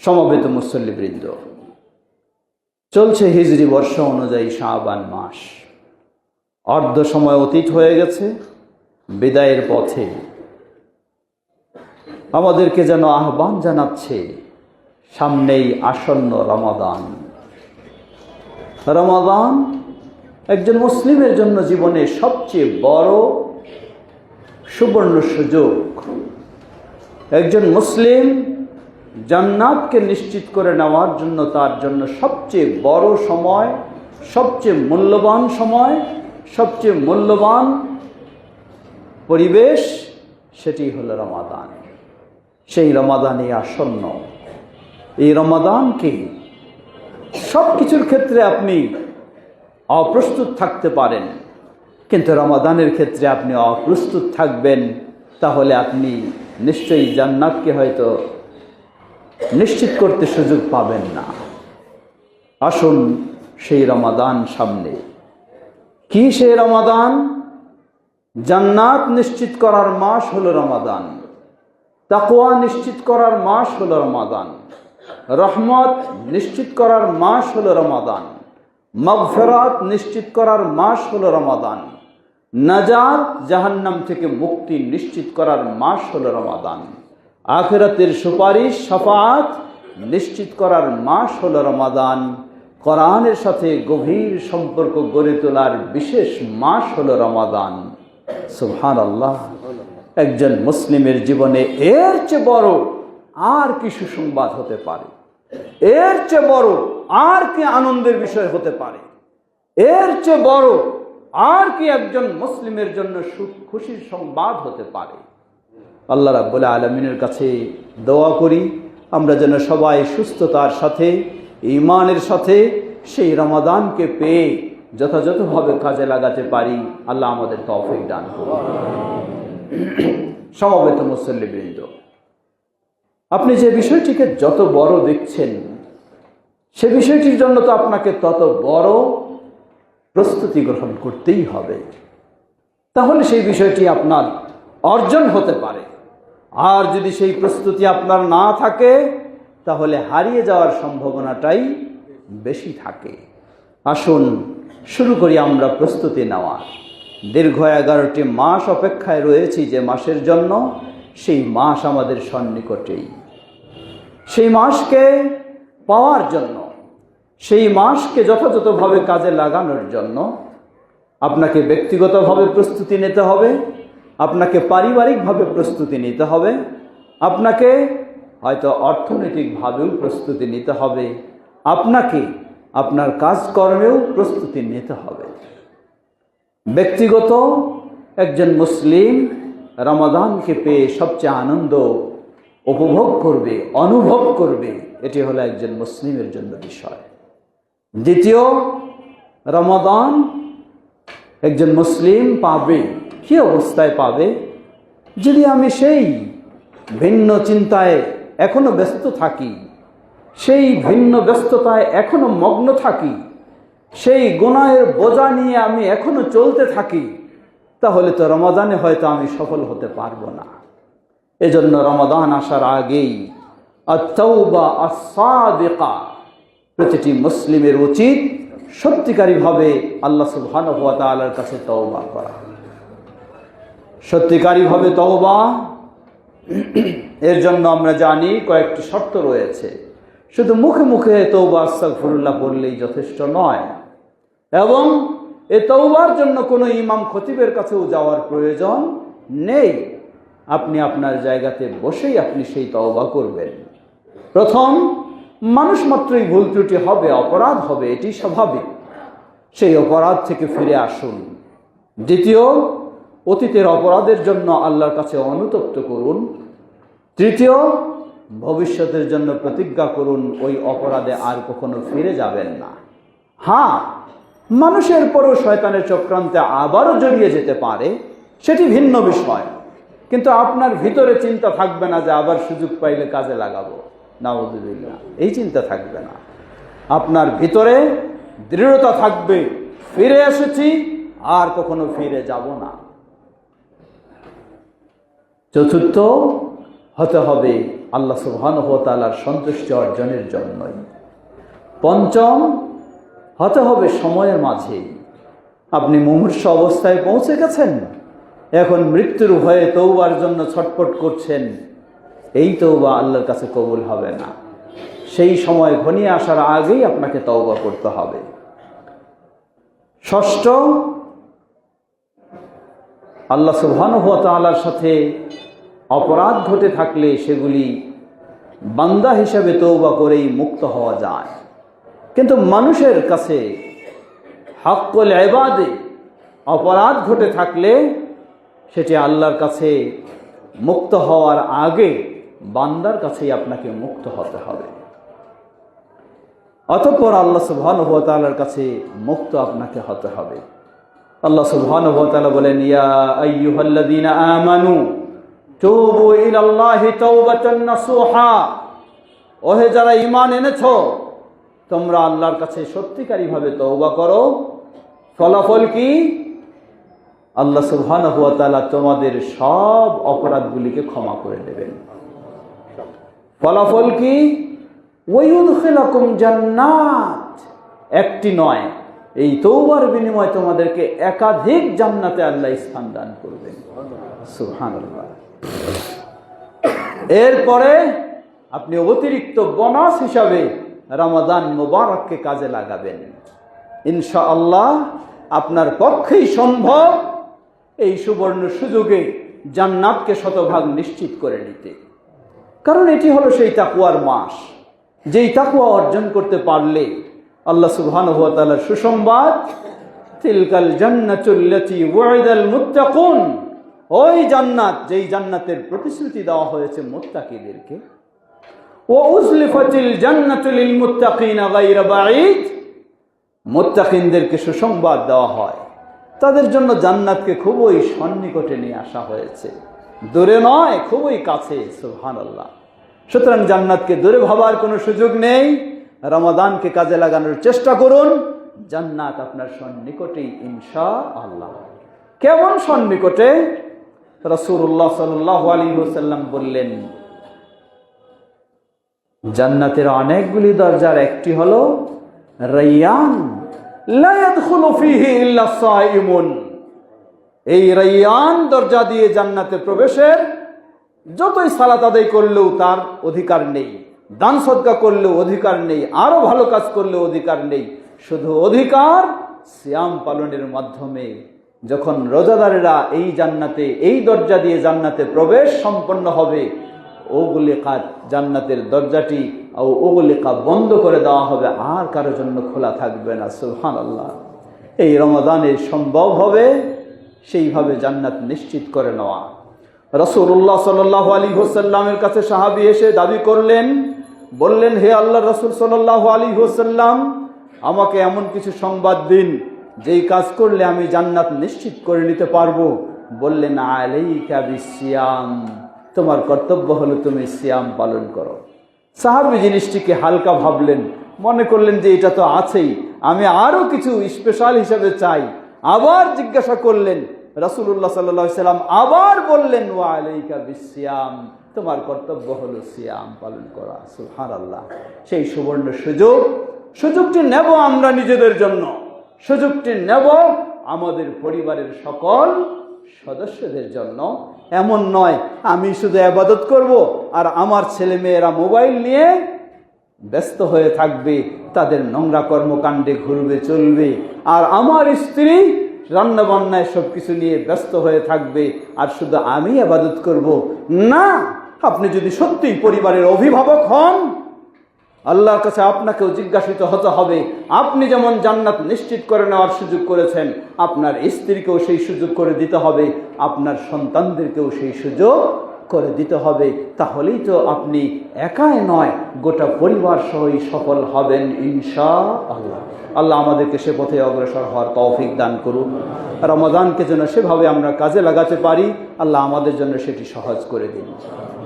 সমবেত মুসল্লিবৃন্দ, চলছে হিজরি বর্ষ অনুযায়ী শাহবান মাস। অর্ধ সময় অতীত হয়ে গেছে, বিদায়ের পথে আমাদেরকে যেন আহ্বান জানাচ্ছে সামনেই আসন্ন রমাদান। রমাদান একজন মুসলিমের জন্য জীবনে সবচেয়ে বড় সুবর্ণ সুযোগ। একজন মুসলিম জান্নাতকে নিশ্চিত করে নেওয়ার জন্য তার জন্য সবচেয়ে বড় সময়, সবচেয়ে মূল্যবান সময়, সবচেয়ে মূল্যবান পরিবেশ সেটি হলো রমাদান। সেই রমাদানই আসন্ন। এই রমাদানকে সব কিছুর ক্ষেত্রে আপনি অপ্রস্তুত থাকতে পারেন। কিন্তু রমাদানের ক্ষেত্রে আপনি অপ্রস্তুত থাকবেন, তাহলে আপনি নিশ্চয়ই জান্নাতকে হয়তো নিশ্চিত করতে সুযোগ পাবেন না। আসুন সেই রমাদান সামনে। কি সেই রমাদান? জান্নাত নিশ্চিত করার মাস হলো রমাদান। তাকোয়া নিশ্চিত করার মাস হলো রমাদান। রহমত নিশ্চিত করার মাস হলো রমাদান। মগফেরাত নিশ্চিত করার মাস হলো রমাদান। নাজাত জাহান্নাম থেকে মুক্তি নিশ্চিত করার মাস হলো রমাদান। আখেরাতের সুপারিশ সাফাত নিশ্চিত করার মাস হল রমাদান। কোরআনের সাথে গভীর সম্পর্ক গড়ে তোলার বিশেষ মাস হল রমাদান। সুবহান আল্লাহ একজন মুসলিমের জীবনে এর চেয়ে বড় আর কি সুসংবাদ হতে পারে? এর চেয়ে বড় আর কি আনন্দের বিষয় হতে পারে? এর চেয়ে বড় আর কি একজন মুসলিমের জন্য সুখ খুশির সংবাদ হতে পারে? আল্লাহ রাব্বুল আলমিনের কাছে দোয়া করি, আমরা যেন সবাই সুস্থতার সাথে ইমানের সাথে সেই রমাদানকে পেয়ে যথাযথভাবে কাজে লাগাতে পারি। আল্লাহ আমাদের তৌফিক দান সমবেত মুসল্লিবৃন্দ আপনি যে বিষয়টিকে যত বড় দেখছেন, সে বিষয়টির জন্য তো আপনাকে তত বড় প্রস্তুতি গ্রহণ করতেই হবে। তাহলে সেই বিষয়টি আপনার অর্জন হতে পারে। আর যদি সেই প্রস্তুতি আপনার না থাকে, তাহলে হারিয়ে যাওয়ার সম্ভাবনাটাই বেশি থাকে। আসুন, শুরু করি আমরা প্রস্তুতি নেওয়ার দীর্ঘ এগারোটি মাস অপেক্ষায় রয়েছি যে মাসের জন্য, সেই মাস আমাদের সন্নিকটেই। সেই মাসকে পাওয়ার জন্য, সেই মাসকে যথাযথভাবে কাজে লাগানোর জন্য আপনাকে ব্যক্তিগতভাবে প্রস্তুতি নিতে হবে। আপনাকে পারিবারিকভাবে প্রস্তুতি নিতে হবে। আপনাকে হয়তো অর্থনৈতিকভাবেও প্রস্তুতি নিতে হবে। আপনাকে আপনার কাজকর্মেও প্রস্তুতি নিতে হবে। ব্যক্তিগত একজন মুসলিম রমাদানকে পেয়ে সবচেয়ে আনন্দ উপভোগ করবে, অনুভব করবে, এটি হলো একজন মুসলিমের জন্য বিষয়। দ্বিতীয়, রমাদান একজন মুসলিম পাবে। কি অবস্থায় পাবে? যদি আমি সেই ভিন্ন চিন্তায় এখনও ব্যস্ত থাকি, সেই ভিন্ন ব্যস্ততায় এখনও মগ্ন থাকি, সেই গুণায়ের বোঝা নিয়ে আমি এখনও চলতে থাকি, তাহলে তো রমাদানে হয়তো আমি সফল হতে পারব না। এজন্য রমাদান আসার আগেই আত্মা আসাদেকা প্রতিটি মুসলিমের উচিত সত্যিকারীভাবে আল্লাহ সুবহান হুয়া তালার কাছে তওবা করা। সত্যিকারীভাবে তওবা। এর জন্য আমরা জানি কয়েকটি শর্ত রয়েছে। শুধু মুখে মুখে তৌবা আস্তাগফিরুল্লাহ বললেই যথেষ্ট নয়। এবং এ তৌবার জন্য কোনো ইমাম খতিবের কাছেও যাওয়ার প্রয়োজন নেই। আপনি আপনার জায়গাতে বসেই আপনি সেই তওবা করবেন। প্রথম, মানুষ মাত্রই ভুল ত্রুটি হবে, অপরাধ হবে, এটি স্বাভাবিক। সেই অপরাধ থেকে ফিরে আসুন। দ্বিতীয় অতীতের অপরাধের জন্য আল্লাহর কাছে অনুতপ্ত করুন। তৃতীয়, ভবিষ্যতের জন্য প্রতিজ্ঞা করুন, ওই অপরাধে আর কখনো ফিরে যাবেন না। হ্যাঁ মানুষের পরও শয়তানের চক্রান্তে আবারও জড়িয়ে যেতে পারে, সেটি ভিন্ন বিষয়। কিন্তু আপনার ভিতরে চিন্তা থাকবে না যে আবার সুযোগ পাইলে কাজে লাগাবো। নাউজুবিল্লাহ, এই চিন্তা থাকবে না। আপনার ভিতরে দৃঢ়তা থাকবে, ফিরে এসেছি, আর কখনো ফিরে যাব না। চতুর্থ হতে হবে আল্লাহ সুবহানহতালার সন্তুষ্টি অর্জনের জন্যই। পঞ্চম হতে হবে সময়ের মাঝে। আপনি মুমূর্ষ অবস্থায় পৌঁছে গেছেন। এখন মৃত্যুর ভয়ে তৌবার জন্য ছটপট করছেন। এই তৌবা আল্লাহর কাছে কবুল হবে না। সেই সময় ঘনিয়ে আসার আগেই আপনাকে তওবা করতে হবে। ষষ্ঠ, আল্লাহ সুবহানুভতালার সাথে অপরাধ ঘটে থাকলে সেগুলি বান্দা হিসাবে তৌবা করেই মুক্ত হওয়া যায়। কিন্তু মানুষের কাছে হাক্কল এবাদে অপরাধ ঘটে থাকলে সেটি আল্লাহর কাছে মুক্ত হওয়ার আগে বান্দার কাছেই আপনাকে মুক্ত হতে হবে। অতঃপর আল্লাহ সুবহানুভতালার কাছে মুক্ত আপনাকে হতে হবে। আল্লাহ সুবহানুভতালা বলেন, ইয়া আইয়ুহাল্লাযীনা আমানু তুবু ইলাল্লাহি তাওবাতান নাসুহা। ওহে যারা ঈমান এনেছো, তোমরা আল্লাহর কাছে সত্যিকারীভাবে তওবা করো। ফলাফল কি? আল্লাহ সুবহানাহু ওয়া তাআলা তোমাদের সব অপরাধগুলিকে ক্ষমা করে দেবেন। ফলাফল কি? ওয়ুদখিলাকুম জান্নাত। একটি নয়, এই তৌবার বিনিময়ে তোমাদেরকে একাধিক জান্নাতে আল্লাহ স্থান দান করবেন। সুবহানাল্লাহ। এরপরে আপনি অতিরিক্ত বোনাস হিসাবে রমাদান মুবারককে কাজে লাগাবেন। ইনশাআল্লাহ আপনার পক্ষেই সম্ভব এই সুবর্ণ সুযোগে জান্নাতকে শতভাগ নিশ্চিত করে নিতে। কারণ এটি হলো সেই তাকুয়ার মাস। যেই তাকুয়া অর্জন করতে পারলে আল্লাহ তাআলার সুসংবাদ, তিলকাল জান্নাতুল্লাতি ওয়াইদাল মুত্তাকুন। ওই জান্নাত, যেই জান্নাতের প্রতিশ্রুতি দেওয়া হয়েছে মুত্তাকিদেরকে ও উজলিফাতিল জান্নাতুল মুত্তাকিনা গায়রা বাঈদ মুত্তাকিনদেরকে সুসংবাদ দেওয়া হয়। তাদের জন্য জান্নাতকে খুবই সন্নিকটে নিয়ে আসা হয়েছে। দূরে নয়, খুবই কাছে, সুবহানাল্লাহ। সুতরাং জান্নাতকে দূরে ভাবার কোনো সুযোগ নেই। রমাদানকে কাজে লাগানোর চেষ্টা করুন। জান্নাত আপনার সন্নিকটেই ইনশা আল্লাহ কেমন সন্নিকটে? রসুল্লাহ সাল্লাহ আলী হোসাল্লাম বললেন, জান্নাতের অনেকগুলি দরজার একটি হলো রাইয়ান এই রাইয়ান দরজা দিয়ে জান্নাতে প্রবেশের যতই সালাত আদায় করলেও তার অধিকার নেই, দান সদকা করলেও অধিকার নেই, আরও ভালো কাজ করলেও অধিকার নেই। শুধু অধিকার শ্যাম পালনের মাধ্যমে যখন রোজাদারেরা এই জান্নাতে, এই দরজা দিয়ে জান্নাতে প্রবেশ সম্পন্ন হবে ওগুলি কাজ জান্নাতের দরজাটি ও ওগুলি কাজ বন্ধ করে দেওয়া হবে, আর কারোর জন্য খোলা থাকবে না সুহান আল্লাহ এই রমাদানে সম্ভব হবে সেইভাবে জান্নাত নিশ্চিত করে নেওয়া। রসুল্লাহ সাল্লাহ আলী হোসাল্লামের কাছে সাহাবি এসে দাবি করলেন, বললেন, হে আল্লাহ রসুল সাল্লাহ আলী হোসাল্লাম আমাকে এমন কিছু সংবাদ দিন যেই কাজ করলে আমি জান্নাত নিশ্চিত করে নিতে পারব। বললেন, আলাইকা বিসিয়াম। তোমার কর্তব্য হলো তুমি সিয়াম পালন করো। সাহাবি জিনিসটিকে হালকা ভাবলেন, মনে করলেন যে এটা তো আছেই। আমি আরও কিছু স্পেশাল হিসেবে চাই। আবার জিজ্ঞাসা করলেন রাসুল্লাহ সাল্লাহ সাল্লাম আবার বললেন ও আলাইকা বিসিয়াম। তোমার কর্তব্য হলো সিয়াম পালন করা। সুহার আল্লাহ সেই সুবর্ণ সুযোগ, সুযোগটি নেব আমরা নিজেদের জন্য। সুযোগটি নেব আমাদের পরিবারের সকল সদস্যদের জন্য। এমন নয়, আমি শুধু আবাদত করব আর আমার ছেলে মেয়েরা মোবাইল নিয়ে ব্যস্ত হয়ে থাকবে, তাদের নোংরা কর্মকাণ্ডে ঘুরবে, চলবে। আর আমার স্ত্রী রান্না বান্নায় সব কিছু নিয়ে ব্যস্ত হয়ে থাকবে আর শুধু আমি আবাদত করব। না, আপনি যদি সত্যিই পরিবারের অভিভাবক হন আল্লাহর কাছে আপনাকেও জিজ্ঞাসিত হতে হবে, আপনি যেমন জান্নাত নিশ্চিত করে নেওয়ার সুযোগ করেছেন, আপনার স্ত্রীকেও সেই সুযোগ করে দিতে হবে, আপনার সন্তানদেরকেও সেই সুযোগ করে দিতে হবে। তাহলেই তো আপনি একাই নয়, গোটা পরিবার সহই সফল হবেন ইনশা আল্লাহ আল্লাহ আমাদেরকে সে পথে অগ্রসর হওয়ার তৌফিক দান করুন রমাদানকে যেন সেভাবে আমরা কাজে লাগাতে পারি, আল্লাহ আমাদের জন্য সেটি সহজ করে দিন।